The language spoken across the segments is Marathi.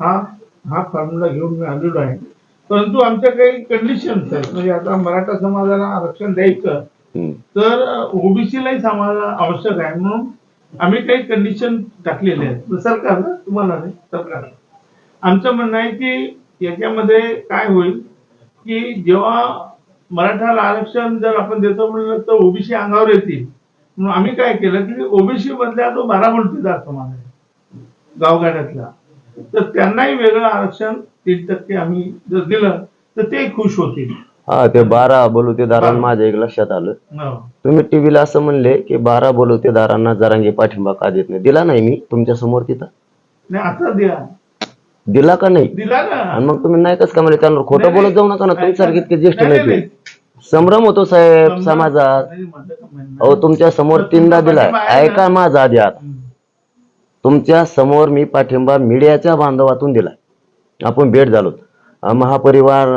हा हा फॉर्म्युला घेऊन मी आलेलो आहे. परंतु आमच्या काही कंडिशन्स आहेत. म्हणजे आता मराठा समाजाला आरक्षण द्यायचं. तर ओबीसीलाही आम्हाला आवश्यक आहे. म्हणून आम्ही काही कंडिशन टाकलेले आहेत. सरकार तुम्हाला नाही सरकार. आमचं म्हणणं आहे की याच्यामध्ये काय होईल की जेव्हा मराठाला आरक्षण जर आपण देतो म्हणलं तर ओबीसी अंगावर येतील. म्हणून आम्ही काय केलं की ओबीसी मधल्या तो बारामतीचा समाज आहे. गावगाड्यातला. तर त्यांनाही वेगळं आरक्षण तीन टक्के आम्ही जर दिलं तर ते खुश होतील. हा ते बारा बलुतेदारांना माझ्या एक लक्षात आलं. तुम्ही टीव्हीला असं म्हणले की बारा बलुतेदारांना जरांगे पाठिंबा का देत नाही? दिला नाही मी तुमच्यासमोर तिथं. नाही आता द्या दिला का नाही? दिला ना. आणि मग तुम्ही नाही कसं का म्हणजे त्यावर खोटं बोलत जाऊ नका ना? तुमच्यासारखे इतके ज्येष्ठ नाही, नाही नाही, ते. संभ्रम होतो साहेब समजा- समाजात. नाही, माझं का म्हणणं अहो तुमच्यासमोर तीनदा दिलाय. ना? ऐका माझा आधी आता. हम्म. तुमच्यासमोर मी पाठिंबा मीडियाच्या बांधवातून दिलाय. आपण भेट झालो. महापरिवार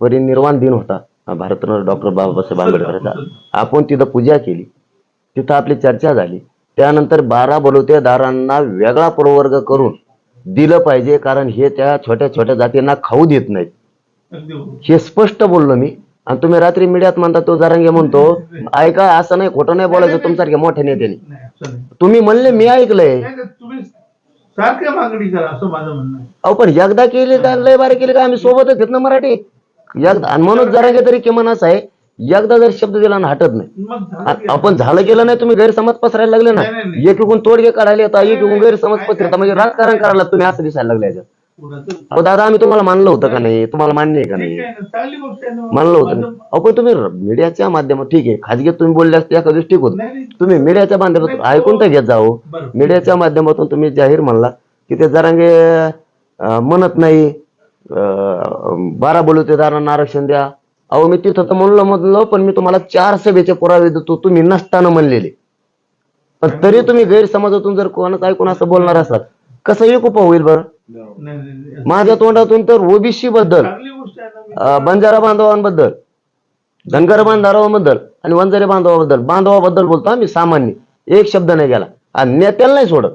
परिनिर्वाण दिन होता. भारतरत्न डॉक्टर बाबासाहेब आंबेडकरचा. आपण तिथं पूजा केली. तिथं आपली चर्चा झाली. त्यानंतर बारा बलुतेदारांना वेगळा प्रवर्ग करून दिलं पाहिजे कारण हे त्या छोट्या छोट्या जातींना खाऊ देत नाहीत. हे स्पष्ट बोललो मी. आणि तुम्ही रात्री मीडियात म्हणता तो जरांगे म्हणतो ऐका असं नाही खोटं नाही बोलायचं तुमच्यासारख्या मोठ्या नेत्याने. तुम्ही म्हणले मी ऐकलंय. सारख्या मागणी करा असं माझं म्हणणं आहे. अहो पण एकदा केली का लय बारी केली का? आम्ही सोबतच घेत ना मराठी. एकदा आणि म्हणून जरा तरी किमान असं आहे एकदा जर शब्द दिला ना हटत नाही. मग झालं आ- की- आपण झालं गेलं नाही तुम्ही गैरसमज पसरायला लागले ना. नाही, नाही, नाही. एकीकडून तोडगे काढायला येतात एकीकडून गैरसमज पसरता म्हणजे राजकारण करायला तुम्ही असं दिसायला लागले याच्यात. अहो दादा आम्ही तुम्हाला मानलं होतं का नाही तुम्हाला मान्य आहे का नाही चांगली गोष्ट आहे ना. मानलं होतं ना? अहो पण तुम्ही मीडियाच्या माध्यमात ठीक आहे खाजगीत तुम्ही बोलले असते एका दिवशी ठीक होत नाही, नाही. तुम्ही मीडियाच्या माध्यमातून ऐकून तर घेत जाओ बरं. मीडियाच्या माध्यमातून तुम्ही जाहीर म्हणला की ते जरांगे अं, म्हणत नाही अं, बारा बलुतेदारांना आरक्षण द्या अहो मी तिथं तर म्हणलं म्हणलं पण मी तुम्हाला चार सभेचे पुरावे देतो तुम्ही नसताना म्हणलेले पण तरी तुम्ही गैरसमाजातून जर कोणाचं ऐकून असं बोलणार असाल कसं एक उप होईल बरं माझ्या तोंडातून तर ओबीसी बद्दल बंजारा बांधवांबद्दल धनगर बांधवांबद्दल आणि वंजारी बांधवाबद्दल बांधवाबद्दल बोलतो आम्ही सामान्य. एक शब्द नाही गेला. आणि नेत्याला नाही सोडत.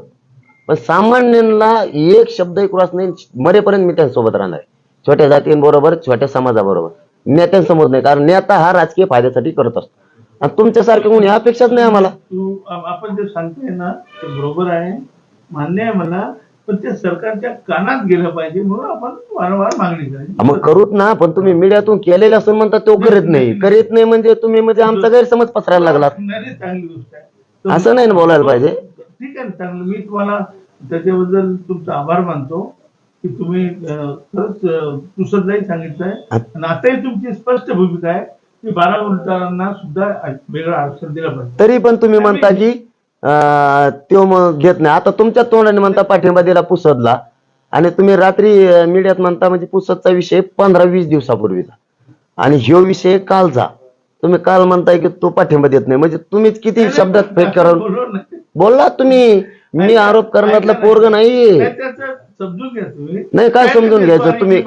पण सामान्यांना एक शब्द क्रॉस नाही मरेपर्यंत मी त्यांच्यासोबत राहणार आहे. छोट्या जातींबरोबर छोट्या समाजाबरोबर. नेत्यांसमोर नाही कारण नेता हा राजकीय फायद्यासाठी करत असतो. आणि तुमच्यासारखं कोणी अपेक्षाच नाही आम्हाला. आपण जे सांगतोय ना ते बरोबर आहे. मान्य आहे मला. पण ते सरकारच्या कानात गेलं पाहिजे म्हणून आपण वारंवार मागणी करायची मग करूत ना पण तुम्ही मीडियातून केलेलं असून म्हणता तो करीत नाही. करीत नाही म्हणजे तुम्ही म्हणजे आमचा गैरसमज पसरायला लागला नाही, नाही, चांगली गोष्ट आहे. तर- असं नाही ना बोलायला पाहिजे? ठीक आहे ना चांगलं. मी तुम्हाला त्याच्याबद्दल तुमचा आभार मानतो की तुम्ही अं, खरंच अं, सांगितलंय. आणि आताही तुमची स्पष्ट भूमिका आहे की बारा उलटारांना सुद्धा वेगळं आरक्षण दिलं पाहिजे. तरी पण तुम्ही म्हणता की तो मग घेत नाही. आता तुमच्या तोंडाने म्हणता पाठिंबा दिला पुसदला आणि तुम्ही रात्री मीडियात म्हणता म्हणजे पुसदचा विषय पंधरा वीस दिवसापूर्वीचा. आणि ह्यो विषय कालचा तुम्ही काल म्हणताय की तो पाठिंबा देत नाही. म्हणजे तुम्हीच किती शब्दात फेक करून. बोलला तुम्ही. मी आरोप करण्यातला पोरग नाही. नाही, त्याचं समजून घ्या तुम्ही. नाही, काय समजून घ्यायचं? तुम्ही-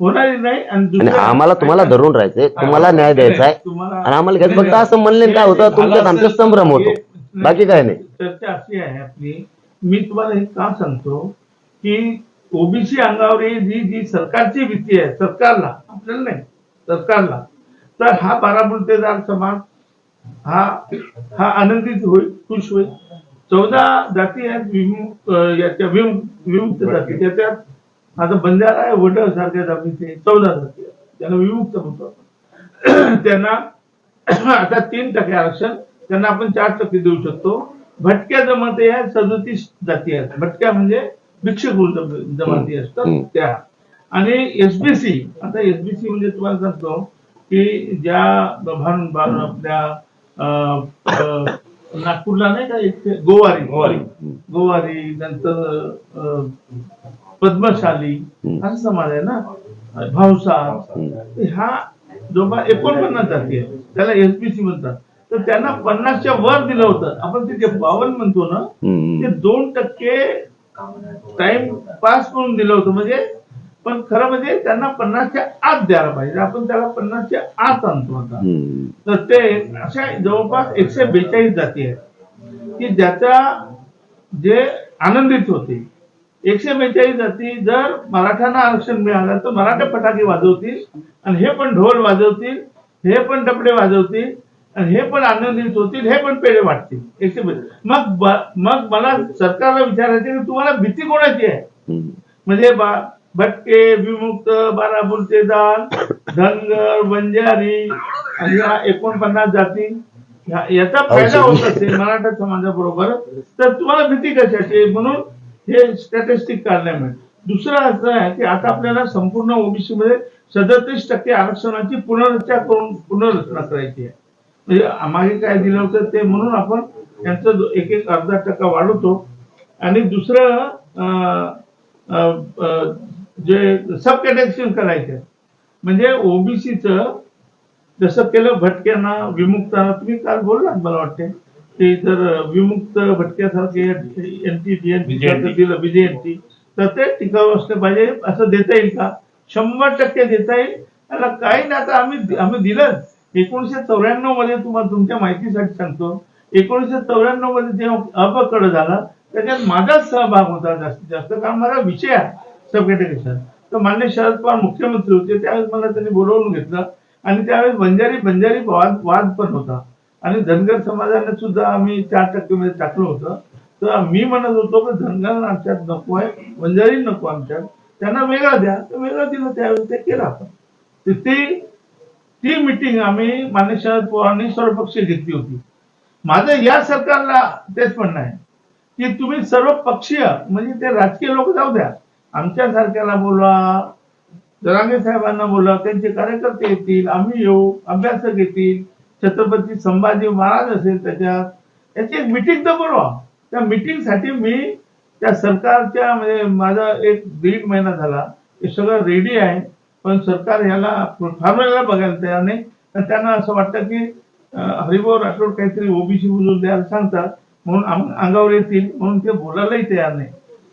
होणार नाही आणि आम्हाला तुम्हाला धरून राहायचंय तुम्हाला न्याय द्यायचा आहे. आणि आम्हाला घ्यायचं फक्त असं म्हणले काय होतं तुमच्यात आमचा संभ्रम होतो. बाकी काय नाही. चर्चा अशी आहे आपली. मी तुम्हाला हे का सांगतो की ओबीसी अंगावर जी जी सरकारची भीती आहे सरकारला आपल्याला नाही सरकारला तर हा बारामुलतेदार समाज हा हा आनंदित होईल खुश होईल. चौदा जाती आहेत विमुक्त याच्या विमुक्त विमुक्त जाती. त्याच्यात आता बंजारा आहे वड सारख्या जातीचे चौदा जाती. त्यांना विमुक्त म्हणतो त्यांना आता तीन टक्के आरक्षण त्यांना आपण चार टक्के देऊ शकतो. भटक्या जमाती आहेत सदतीस जाती आहेत. भटक्या म्हणजे भिक्षक जम- जमाती असतात. त्या. आणि एसबीसी आता एसबीसी म्हणजे तुम्हाला सांगतो की ज्या भान आपल्या नागपूरला नाही का एक गोवारी? गोवारी. गोवारी नंतर पद्मशाली. असा समाज आहे ना हम्म. ह्या जवळपास एकोणपन्नास जाती आहेत त्याला एसबीसी म्हणतात तर त्यांना पन्नासच्या वर दिलं होतं आपण ते जे बावन्न म्हणतो ना. ते दोन टक्के टाइम पास करून दिलं होतं म्हणजे पण खरं म्हणजे त्यांना पन्नासच्या आत द्यायला पाहिजे आपण त्याला पन्नासच्या आत आणतो आता. तर ते अशा जवळपास एकशे बेचाळीस जाती आहेत की ज्याचा जे आनंदित होते एकशे बेचाळीस जाती जर मराठ्यांना आरक्षण मिळालं तर मराठा फटाके वाजवतील आणि हे पण ढोल वाजवतील हे पण डबडे वाजवतील आणि हे पण आनंदित होतील हे पण पेढे वाटतील एकशे बेचाळीस मग मग मला सरकारला विचारायचे की तुम्हाला भीती कोणाची आहे. म्हणजे भटके विमुक्त बाराबुलते दाल धनगर बंजारी आणि या एकोणपन्नास जाती याचा फायदा होत असेल मराठा समाजाबरोबर तर तुम्हाला भीती कशाची? म्हणून हे स्टॅटिस्टिक काढण्यामुळे दुसरं असं आहे की आता आपल्याला संपूर्ण ओबीसी मध्ये सदतीस टक्के आरक्षणाची पुनर्रचना करून पुनर्रचना करायची आहे. म्हणजे मागे काय दिलं होतं ते म्हणून आपण त्यांचं एक एक अर्धा टक्का वाढवतो. आणि दुसरं अं, जे सब कॅटेक्शन करायचं म्हणजे ओबीसीचं जसं केलं भटक्यांना विमुक्तांना तुम्ही काल बोललात मला वाटते की जर विमुक्त भटक्यासारखे N T T N VJNT. दिलं बीजेएनटी तर ते टिकाऊ असलं पाहिजे. असं देता येईल का? शंभर टक्के देता येईल. त्याला काही नाही. आता आम्ही आम्ही दिलं एकोणीशे चौऱ्याण्णवमध्ये तुम्हाला तुमच्या माहितीसाठी सांगतो. एकोणीशे चौऱ्याण्णवमध्ये जेव्हा अपकड झाला त्याच्यात माझाच सहभाग होता जास्तीत जास्त. कारण माझा विषय आहे सब कॅटेगरीचा तर मान्य शरद पवार मुख्यमंत्री होते. त्यावेळेस मला त्यांनी बोलवून घेतलं. आणि त्यावेळेस बंजारी बंजारी वाद वाद पण होता. आणि धनगर समाजाने सुद्धा आम्ही चार टक्के मध्ये टाकलं होतं. तर मी म्हणत होतो की धनगर आमच्यात नको आहे वंजारी नको आमच्यात. त्यांना वेगळा द्या तर वेगळा दिलं त्यावेळेस ते केलं आपण. तर ती ती मिटिंग आम्ही मान्य शरद पवारांनी सर्वपक्षीय घेतली होती. माझं या सरकारला तेच म्हणणं आहे की तुम्ही सर्व पक्षीय म्हणजे ते राजकीय लोक जाऊ द्या. आमच्या सारख्याला बोला जरांगे साहेबांना बोला त्यांचे कार्यकर्ते येतील आम्ही येऊ अभ्यासक येतील. छत्रपती संभाजी महाराज असेल त्याच्यात याची एक मिटिंग तर बनवा त्या मिटिंगसाठी मी त्या सरकारच्या म्हणजे माझा एक दीड महिना झाला. हे सगळं रेडी आहे. पण सरकार ह्याला फॉर्म्युला बघायला तयार नाही. त्यांना असं वाटतं की हरिभाऊ राठोड काहीतरी ओबीसी बोलून द्यायला सांगतात. म्हणून अंगावर येतील. म्हणून ते बोलायलाही तयार नाही.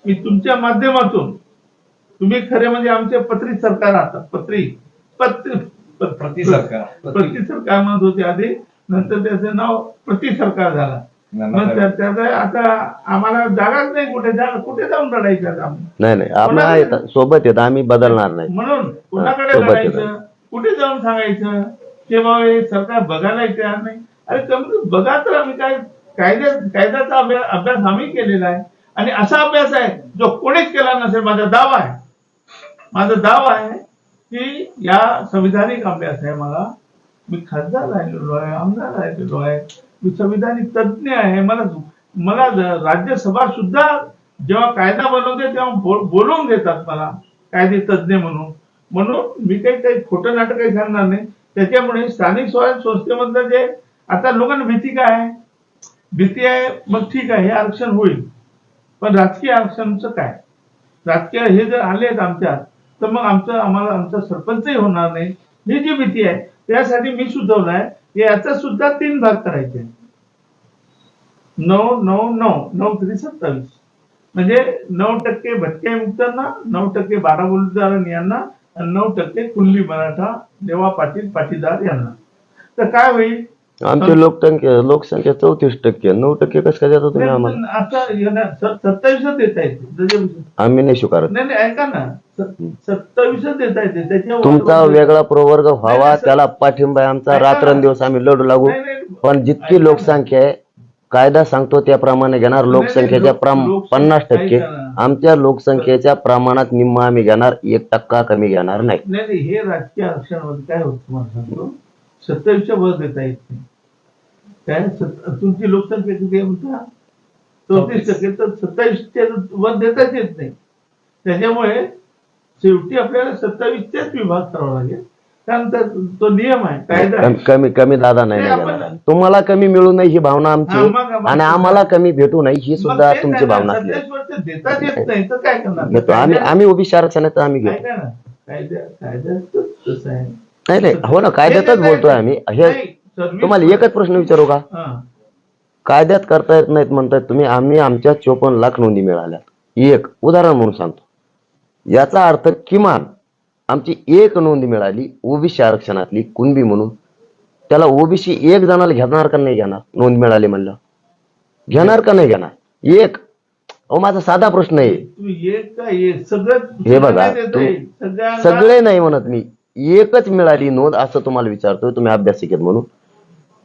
मी तुमच्या माध्यमातून तुम्ही खरे म्हणजे आमचे पत्री सरकार आहात पत्री. पत्री. प्रति सरकार. प्रति सरकार म्हणत होते आधी नंतर त्याचं नाव प्रति सरकार झाला. मग त्या- त्याचं आता आम्हाला जागाच नाही कुठे कुठे जाऊन लढायचं आम्ही? नाही नाही आपण आहेत सोबत येत आम्ही बदलणार नाही. म्हणून कुणाकडे लढायचं. कुठे जाऊन सांगायचं? की बाबा हे सरकार बघायला तयार नाही. अरे कमी बघा तर आम्ही काय कायद्या कायद्याचा अभ्यास अभ्यास आम्ही केलेला आहे. आणि असा अभ्यास आहे जो कोणीच केला नसेल माझा दावा आहे. माझा दावा आहे की या संविधानिक अभ्यास आहे मला. मी खासदार राहिलेलो आहे आमदार राहिलेलो आहे मी संविधानिक तज्ज्ञ आहे मला मला राज्यसभा सुद्धा जेव्हा कायदा बनवते तेव्हा बोल- बोलवून घेतात मला कायदे तज्ज्ञ म्हणून. म्हणून मी काही काही खोटं नाटक काही सांगणार नाही. त्याच्यामुळे स्थानिक स्वराज्य संस्थेमधलं जे आता लोकांना भीती काय आहे? भीती आहे मग ठीक आहे हे आरक्षण होईल. पण राजकीय आरक्षणचं काय? राजकीय हे जर आलेत आमच्यात तर मग आमचं आम्हाला आमचा सरपंचही होणार नाही. ही जी भीती आहे त्यासाठी मी सुचवलं आहे याचा सुद्धा तीन भाग करायचे नऊ नऊ नऊ नऊ तरी सत्तावीस. म्हणजे नऊ टक्के भटक्या मुक्तांना नऊ टक्के बारा बोलदारण यांना आणि नऊ टक्के कुल्ली मराठा देवा पाटील पाटीदार यांना. तर काय होईल? आमची लोकसंख्या लोकसंख्या चौतीस टक्के नऊ टक्के कसं काय देता तुम्ही आम्हाला आता सत्तावीसच देता त्याच्या- आम्ही नाही स्वीकारत नाही नाही ऐका ना सत्तावीसच देता त्याच्यावर तुमचा वेगळा प्रवर्ग व्हावा. त्याला पाठिंबा आहे आमचा. रात्रंदिवस आम्ही लढू लागू नाही, नाही. पण जितकी. लोकसंख्या आहे कायदा सांगतो त्याप्रमाणे घेणार लोकसंख्येच्या लोक- प्रम- लोकसंख्या- पन्नास टक्के ऐका ना. आमच्या लोकसंख्येच्या प्रमाणात निम्म आम्ही घेणार एक टक्का कमी घेणार नाही नाही नाही हे राजकीय आरक्षणामध्ये काय होतं तुम्हाला सांगतो सत्तावीसच्या वर देता येत नाही. काय? तुमची लोकसंख्या किती आहे म्हणता? चौतीस टक्के. तर सत्तावीसच्या वर देताच येत नाही. त्याच्यामुळे शेवटी आपल्याला सत्तावीसच्याच विभाग करावा लागेल. कारण त्या- तो नियम आहे कायदा. कमी कमी दादा नाही तुम्हाला कमी मिळू नये ही भावना आमची. आणि आम्हाला कमी भेटू नये ही सुद्धा तुमची भावना देताच येत नाही तर काय करणार? आम्ही आम्ही ओबीसी आरक्षणाचं आम्ही घेतो. कायद्या कायद्यात तसं आहे. नाही नाही. हो ना कायद्यातच बोलतोय आम्ही. हे तुम्हाला एकच प्रश्न विचारू का. कायद्यात करता येत नाहीत म्हणताय तुम्ही आम्ही आमच्या चोपन्न लाख नोंदी मिळाल्या एक उदाहरण म्हणून सांगतो. याचा अर्थ किमान आमची एक नोंद मिळाली ओबीसी आरक्षणातली कुणबी म्हणून. त्याला ओबीसी एक जणाला घेणार का नाही घेणार? नोंद मिळाली म्हणलं. घेणार का नाही घेणार? एक. अहो माझा साधा प्रश्न आहे. हे बघा, सगळे नाही म्हणत मी. एकच मिळाली नोंद असं तुम्हाला विचारतोय तुम्ही अभ्यासिकेत म्हणून.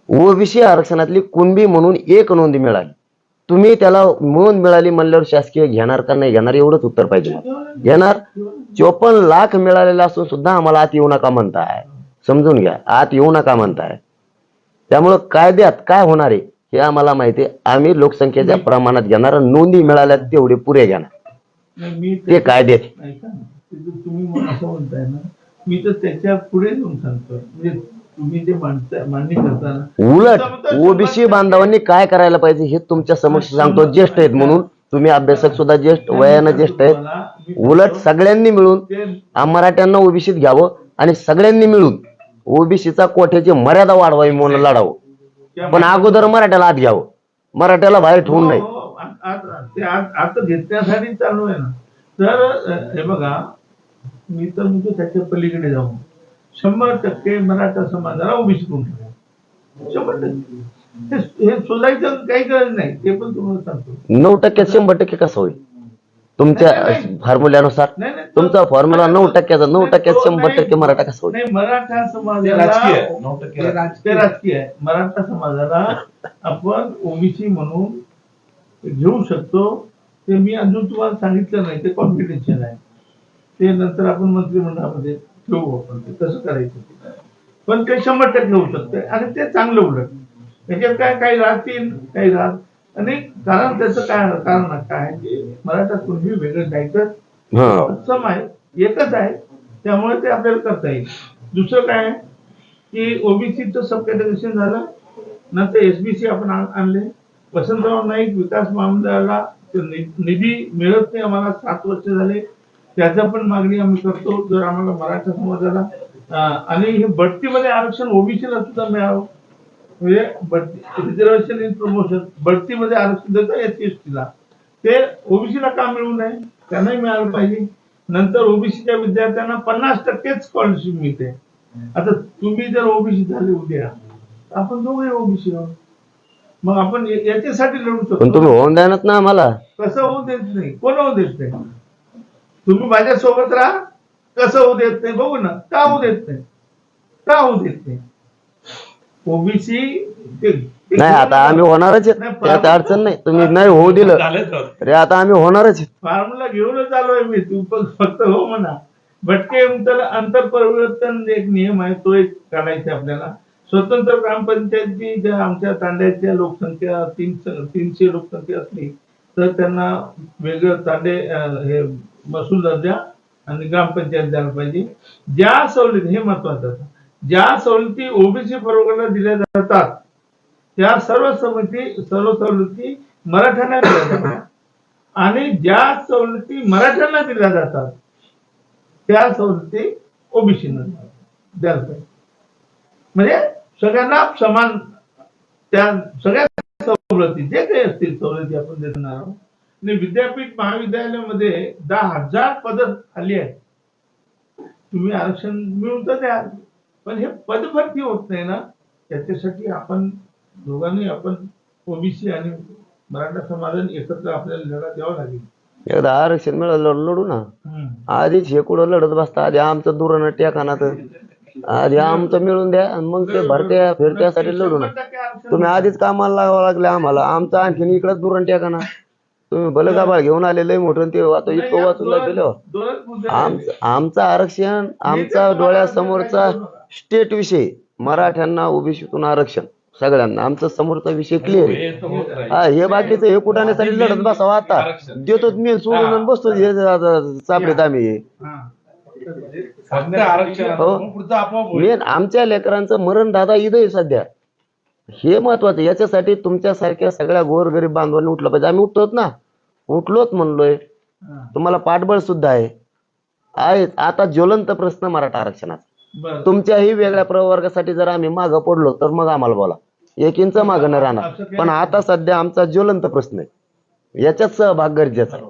ओबीसी आरक्षणातली कुणबी म्हणून एक नोंद मिळाली. तुम्ही त्याला नोंद मिळाली म्हणल्यावर शासकीय घेणार का नाही घेणार एवढंच उत्तर पाहिजे. घेणार? चोपन्न लाख मिळालेला असून सुद्धा आम्हाला आत येऊ नका म्हणताय. समजून घ्या आत येऊ नका म्हणताय. त्यामुळं कायद्यात काय होणार आहे हे आम्हाला माहिती आम्ही लोकसंख्येच्या प्रमाणात घेणार नोंदी मिळाल्या तेवढे पुरे घेणार. ते कायद्यात तुम्ही मी तर त्याच्या पुढे जाऊन सांगतोय म्हणजे तुम्ही जे मांडणी करताना उलट ओबीसी बांधवांनी काय करायला पाहिजे हे तुमच्या समक्ष सांगतो. ज्येष्ठ आहेत म्हणून. तुम्ही अभ्यासक सुद्धा ज्येष्ठ वयानं ज्येष्ठ आहेत. उलट सगळ्यांनी मिळून मराठ्यांना ओबीसीत घ्यावं आणि सगळ्यांनी मिळून ओबीसीचा कोठ्याची मर्यादा वाढवावी म्हणून लढावं. पण अगोदर मराठ्याला आत घ्यावं. मराठ्याला बाहेर ठेवून नाही. हो, हो, आता घेतण्यासाठी चालू आहे ना. तर हे बघा मी तर म्हणतो त्याच्या पलीकडे जाऊन. शंभर टक्के मराठा समाजाला ओबीसी करून टाका. शंभर टक्के. हे- शोधायचं काही गरज नाही ते पण तुम्हाला सांगतो. नऊ टक्क्यात शंभर टक्के कसं होईल? तुमच्या फॉर्म्युल्यानुसार नाही नाही. तुमचा फॉर्म्युला नऊ टक्क्याचा नऊ टक्क्यात शंभर टक्के मराठा कसं होईल? नाही मराठा ते समाजाला राजकीय आहे. नऊ टक्के ते राजकीय. राजकीय आहे. मराठा समाजाला आपण ओबीसी म्हणून घेऊ शकतो. ते मी अजून तुम्हाला सांगितलं नाही ते कॉन्फिडेन्शियल आहे. ते नंतर आपण मंत्रिमंडळामध्ये ठेवू आपण ते. कसं करायचं पण ते शंभर टक्के होऊ शकते. आणि ते चांगलं उलट. त्याच्यात काय काही राहतील काही राहत. आणि कारण त्याचं काय कारण काय मराठा कुणबी वेगळं जायचं सम आहे एकच आहे. त्यामुळे ते आपल्याला करता येईल. दुसरं काय की ओबीसीचं सब कॅटेगरेशन झालं नंतर एसबीसी आपण आण- आणले. वसंतराव नाईक विकास महामंडळाला निधी मिळत नाही आम्हाला सात वर्ष झाले. त्याचा पण मागणी आम्ही करतो. जर आम्हाला मराठा समाजाला आणि हे बढतीमध्ये आरक्षण ओबीसीला सुद्धा मिळावं. म्हणजे बढती रिझर्वेशन इन प्रमोशन बढतीमध्ये आरक्षण देतं एस सी एस टीला ते ओबीसीला का मिळू नये? त्यांनाही मिळालं पाहिजे. नंतर ओबीसीच्या विद्यार्थ्यांना पन्नास टक्केच स्कॉलरशिप मिळते. आता तुम्ही जर ओबीसी झाले उद्या आपण दोघे ओबीसी आहोत. मग आपण याच्यासाठी लढू पण शकतो तुम्ही होऊन द्यानात ना आम्हाला. कसं होऊ देत नाही. कोण होऊ देत नाही? तुम्ही माझ्या सोबत राहा. कसं होऊ देत नाही बघू ना. का होऊ देत नाही? का होऊ देत नाही? ओबीसी नाही आता आम्ही होणारच आहेत त्यात अडचण नाही. तुम्ही नाही होऊ दिलं. अरे आता आम्ही होणारच आहेत फॉर्म्युला घेऊनच आलोय मी. तू पण फक्त हो म्हणा. भटके अंतर अंतर परिवर्तन एक नियम आहे. तो एक काढायचा आपल्याला. स्वतंत्र ग्रामपंचायती ज्या आमच्या तांड्याच्या लोकसंख्या तीन तीनशे लोकसंख्या असली तर त्यांना वेगळं तांडे हे महसूल द्या आणि ग्रामपंचायत द्यायला पाहिजे. ज्या सवलती हे महत्वाचं ज्या सवलती ओबीसी प्रवर्गाला दिल्या जातात त्या सर्व समिती सर्व सवलती मराठ्यांना दिल्या जातात. आणि ज्या सवलती मराठ्यांना दिल्या जातात त्या सवलती ओबीसीना द्यायला पाहिजे. म्हणजे सगळ्यांना समान त्या सगळ्या सवलती जे काही असतील सवलती आपण देणार आहोत विद्यापीठ महाविद्यालयामध्ये दहा हजार पद आली आहेत. तुम्ही आरक्षण मिळून तर द्या. पण हे पदभरती होत नाही ना. त्याच्यासाठी आपण दोघांनी आपण ओबीसी आणि मराठा समाजाने एकत्र आपल्याला लढा द्यावा लागेल. एकदा आरक्षण मिळालं लढू ना. आधीच हे कुठं लढत बसता आधी आमचं दुरण टेकाना तर आधी आमचं मिळून द्या आणि मग ते भरत्या फिरत्यासाठी लढू ना. तुम्ही आधीच कामाला लागावं लागले आम्हाला. आमचं आणखीन इकडंच दुरण टेकाना. तुम्ही भलं गाबाळ घेऊन आले लय मोठं ते नाही, इतकं या वाचून राहिले. आमचं आमचं आरक्षण आमचा डोळ्यासमोरचा स्टेट विषय मराठ्यांना ओबीसीतून आरक्षण सगळ्यांना. आमचा समोरचा विषय क्लिअर आहे. हे. हा बाकीचं हे कुठानेसाठी लढत बसावं आता. देतो मी सोडून बसतो. हे चापडीत आम्ही हा. हो. मेन आमच्या लेकरांचं मरण दादा इथं आहे सध्या. हे महत्वाचं याच्यासाठी तुमच्यासारख्या सगळ्या गोरगरीब बांधवांनी उठलं पाहिजे. आम्ही उठतोच ना. उठलोच म्हणलोय. हा. तुम्हाला पाठबळ सुद्धा आहे. आहे. आता ज्वलंत प्रश्न मराठा आरक्षणाचा. तुमच्याही वेगळ्या प्रवर्गासाठी जर आम्ही मागं पडलो तर मग आम्हाला बोला. एक इंच मागं नाही राहणार. पण आता सध्या आमचा ज्वलंत प्रश्न आहे. याच्यात सहभाग गरजेचा आहे.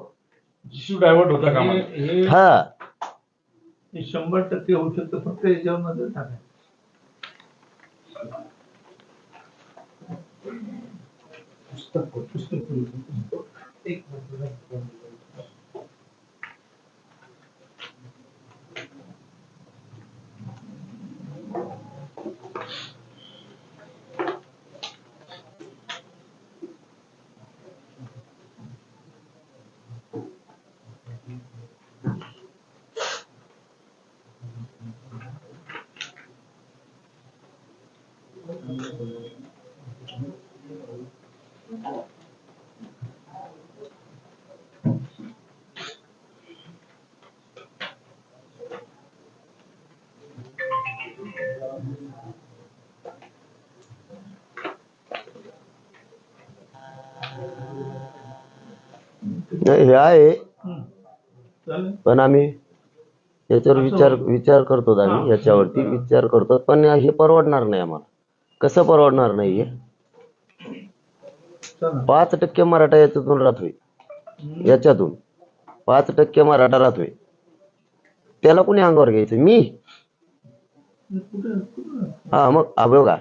इश्यू डायव्हर्ट होता का हे शंभर टक्के होऊ शकतं. फक्त याच्यावर नजर टाकाय नाही, हे आहे. चालेल. पण आम्ही याच्यावर विचार विचार करतो आम्ही याच्यावरती विचार करतो. पण हे परवडणार नाही आम्हाला. कसं परवडणार नाही हे? पाच टक्के मराठा याच्यातून राहतोय. याच्यातून. पाच टक्के मराठा राहतोय. त्याला कोणी अंगावर घ्यायचं? मी? कुठं कुठं? हा मग बघा.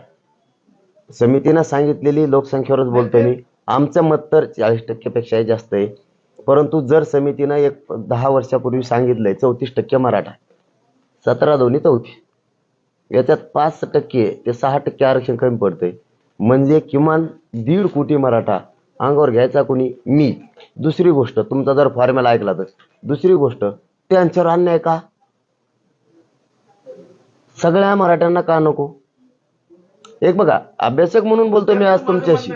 समितीनं सांगितलेली लोकसंख्येवरच बोलतो मी. आमचं मत तर चाळीस टक्क्यापेक्षाही जास्त आहे. परंतु जर समितीनं एक दहा वर्षापूर्वी सांगितलंय चौतीस टक्के मराठा सतरा दोन्ही चौतीस याच्यात पाच टक्के ते सहा टक्के आरक्षण कमी पडतंय. म्हणजे किमान दीड कोटी मराठा अंगावर घ्यायचा कोणी? मी. दुसरी गोष्ट तुमचा जर फॉर्म्युला ऐकला तर. दुसरी गोष्ट त्यांच्यावर अन्याय का? सगळ्या मराठ्यांना का नको? एक बघा अभ्यासक म्हणून बोलतो मी आज तुमच्याशी.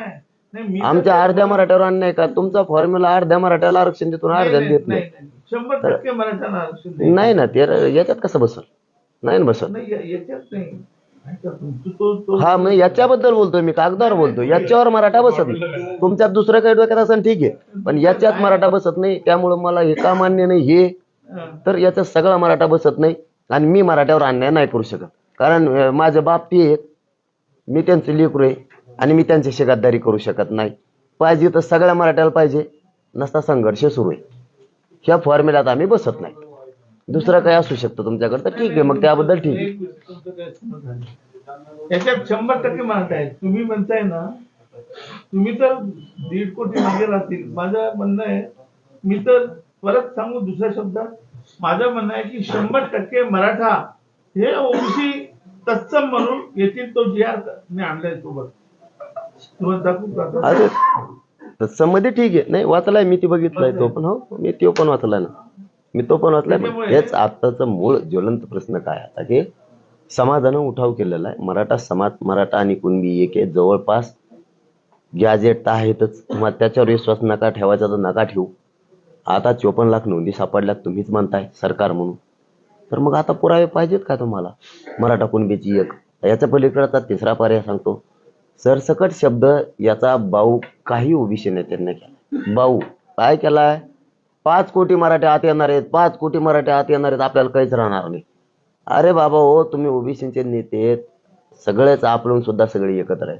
नाही, नाही, मी तर- आमच्या अर्ध्या मराठ्यावर अन्याय का? तुमचा फॉर्म्युला अर्ध्या मराठ्याला आरक्षण देतो आणि अर्ध्याला नाही, देत नाही. नाही, नाही. शंभर टक्के मराठ्यांना आरक्षण नाही. नाही. ना ते याच्यात कसं बसल? नाही ना बसल. नाही या- याच्यात नाही. ऐका तुमचं तो तो हा मग याच्याबद्दल बोलतोय मी कागदावर बोलतो याच्यावर मराठा बसत नाही. तुमच्यात दुसरं काही डोक्यात असं ठीक आहे. पण याच्यात मराठा बसत नाही त्यामुळे मला हे का मान्य नाही हे? हा. तर याच्यात सगळा मराठा बसत नाही आणि मी मराठ्यावर अन्याय नाही करू शकत. कारण अं, माझे बाप ते आहेत. मी त्यांचे लेकरू आहे. आणि मी त्यांच्याशी गद्दारी करू शकत नाही. पाहिजे तर सगळ्या मराठ्याला पाहिजे नसता संघर्ष सुरू आहे. ह्या फॉर्म्युल्यात आम्ही बसत नाही. दुसरं काही असू शकतं तुमच्याकडे तर ठीक आहे मग त्याबद्दल ठीक आहे. त्याच्यात शंभर टक्के म्हणताय आहेत. तुम्ही म्हणताय ना तुम्ही तर दीड कोटी मागे राहतील. माझं म्हणणं आहे मी तर परत सांगू दुसऱ्या शब्दात माझं म्हणणं आहे की शंभर टक्के मराठा हे ओबीसी तत्सम म्हणून येथील तो जी मी आणलाय सोबत तुम्हाला दाखवू का आता? अरे तत्समध्ये ठीक आहे. नाही वाचलाय मी ती बघितलाय तो पण. हो मी तो पण वाचलाय ना. मी तो पण वाचलाय. पण हेच आत्ताचा मूळ ज्वलंत प्रश्न काय आता की समाजानं उठाव केलेला आहे. मराठा समाज मराठा आणि कुणबी एक आहे. जवळपास गॅजेट तर आहेतच. मग त्याच्यावर विश्वास नका ठेवायचा तर नका ठेवू. आता चोपन्न लाख नोंदी सापडल्यात तुम्हीच म्हणताय सरकार म्हणून. तर मग आता पुरावे पाहिजेत का तुम्हाला? मराठा कुणबीची एक. याच्या पलीकडचा तिसरा पर्याय सांगतो. सरसकट शब्द याचा बाऊ काही ओबीसी नेत्यांनी केला बाऊ. काय केलाय? पाच कोटी मराठी आत येणार आहेत. पाच कोटी मराठी आत येणार आहेत. आपल्याला काहीच राहणार नाही. अरे बाबा हो तुम्ही ओबीसीचे नेते आहेत. सगळेच आपलून सुद्धा सगळे एकत्र आहेत.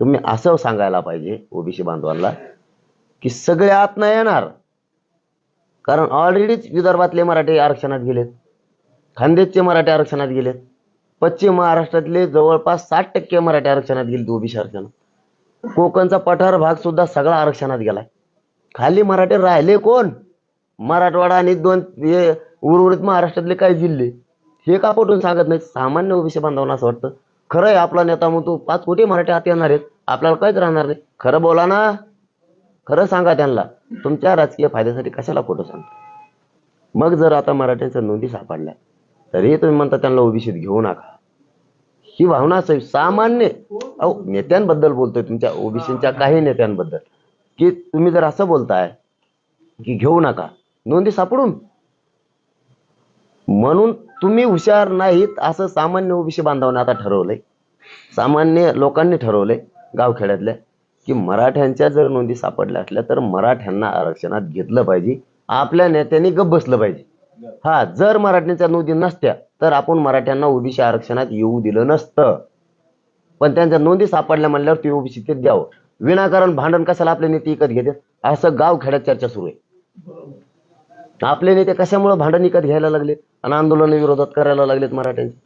तुम्ही असं सांगायला पाहिजे ओबीसी बांधवांना की सगळे आत नाही येणार. कारण ऑलरेडीच विदर्भातले मराठी आरक्षणात गेलेत. खानदेशचे मराठी आरक्षणात गेलेत. पश्चिम महाराष्ट्रातले जवळपास साठ टक्के मराठी आरक्षणात गेले ओबीसी आरक्षण कोकणचा पठार भाग सुद्धा सगळा आरक्षणात गेलाय. खाली मराठे राहिले कोण? मराठवाडा आणि दोन हे उर्वरित महाराष्ट्रातले काही जिल्हे. हे का पटून सांगत नाही सामान्य ओबीसी बांधवांना असं वाटतं. खरं आहे आपला नेता म्हणतो पाच कोटी मराठी आत येणार आहेत. आपल्याला काहीच राहणार नाही. खरं बोला ना. खरं सांगा त्यांना. तुमच्या राजकीय फायद्यासाठी कशाला खोटं सांग मग जर आता मराठ्यांच्या नोंदी सापडल्या तरी तुम्ही म्हणता त्यांना ओबीसीत घेऊ नका. ही भावना सामान्य अहो नेत्यांबद्दल बोलतोय तुमच्या ओबीसीच्या काही नेत्यांबद्दल. की तुम्ही जर असं बोलताय की घेऊ नका नोंदी सापडून. म्हणून तुम्ही हुशार नाहीत असं सामान्य ओबीसी बांधवाने आता ठरवलंय. सामान्य लोकांनी ठरवलंय गावखेड्यातल्या की मराठ्यांच्या जर नोंदी सापडल्या असल्या तर मराठ्यांना आरक्षणात घेतलं पाहिजे. आपल्या नेत्यांनी गप बसलं पाहिजे. हा जर मराठ्यांच्या नोंदी नसत्या तर आपण मराठ्यांना ओबीसी आरक्षणात येऊ दिलं नसतं. पण त्यांच्या नोंदी सापडल्या म्हणल्यावर ते ओबीसी ते द्यावं. विनाकारण भांडण कशाला आपले नेते विकत घेतात? असं गाव खेड्यात चर्चा सुरू आहे. आपले नेते कशामुळे भांडण विकत घ्यायला लागले आणि आंदोलन विरोधात करायला लागलेत मराठ्यांचे?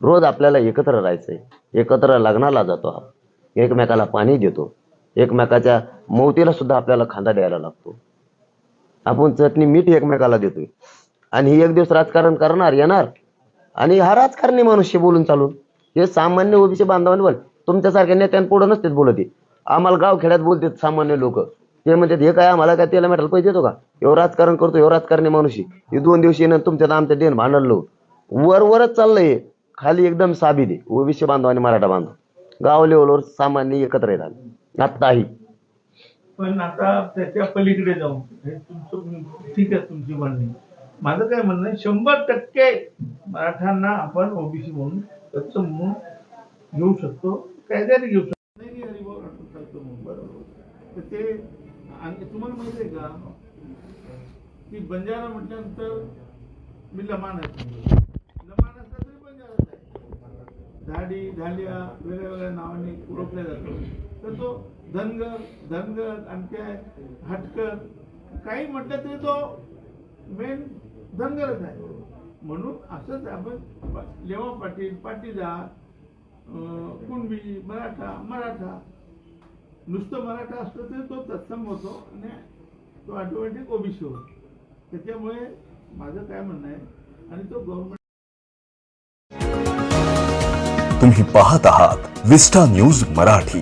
रोज आपल्याला एकत्र राहायचंय. एकत्र लग्नाला जातो आपण. एकमेकाला पाणी देतो. एकमेकाच्या मौतीला सुद्धा आपल्याला खांदा द्यायला लागतो. आपण चटणी मीठ एकमेकाला देतोय. आणि ही एक दिवस राजकारण करणार येणार. आणि हा राजकारणी मनुष्य बोलून चालून. हे सामान्य ओबीसी बांधवांनी बोल तुमच्यासारख्या नेत्यांपुढे नसतेच बोलत आम्हाला गाव खेड्यात बोलतात सामान्य लोक. ते म्हणतात हे काय आम्हाला काय त्याला मेटायला पैसे देतो का? एवढं राजकारण करतो एवढं राजकारणी मनुष्य. हे दोन दिवशी येणं तुमच्यात आमच्या देण भांडणलो. वर वरच चाललंय खाली एकदम साबी आहे ओबीसी बांधव आणि मराठा बांधव. गाव लेवलवर सामान्य एकत्र येतात. आत्ताही. पण आता त्याच्या पलीकडे जाऊन ठीक आहे तुमची म्हणणी. माझं काय म्हणणं आहे शंभर टक्के मराठ्यांना आपण ओबीसी म्हणून तत्सम म्हणून घेऊ शकतो कायद्याने घेऊ शकतो. नाही हरिभाऊ राठोड चालतो म्हणून बरोबर तर ते आणि तुम्हाला माहिती आहे का की बंजारा म्हटल्यानंतर मी लमान लमान असला तरी बंजाराच आहे झाडी धालिया वेगळ्या वेगळ्या नावाने ओळखल्या जातो तर तो धनगर धनगर आणि काय हटकर काही म्हटलं तरी तो मेन दंगलच आहे. म्हणून असंच आपण लेवा पाटील पाटीदार कुणबी मराठा मराठा नुसतं मराठा असतं तरी तो तत्सम होतो आणि तो ऑटोमॅटिक ओबीसी होतो. त्याच्यामुळे माझं काय म्हणणं आहे आणि तो गव्हर्नमेंट तुम्ही पाहत आहात विस्टा न्यूज मराठी.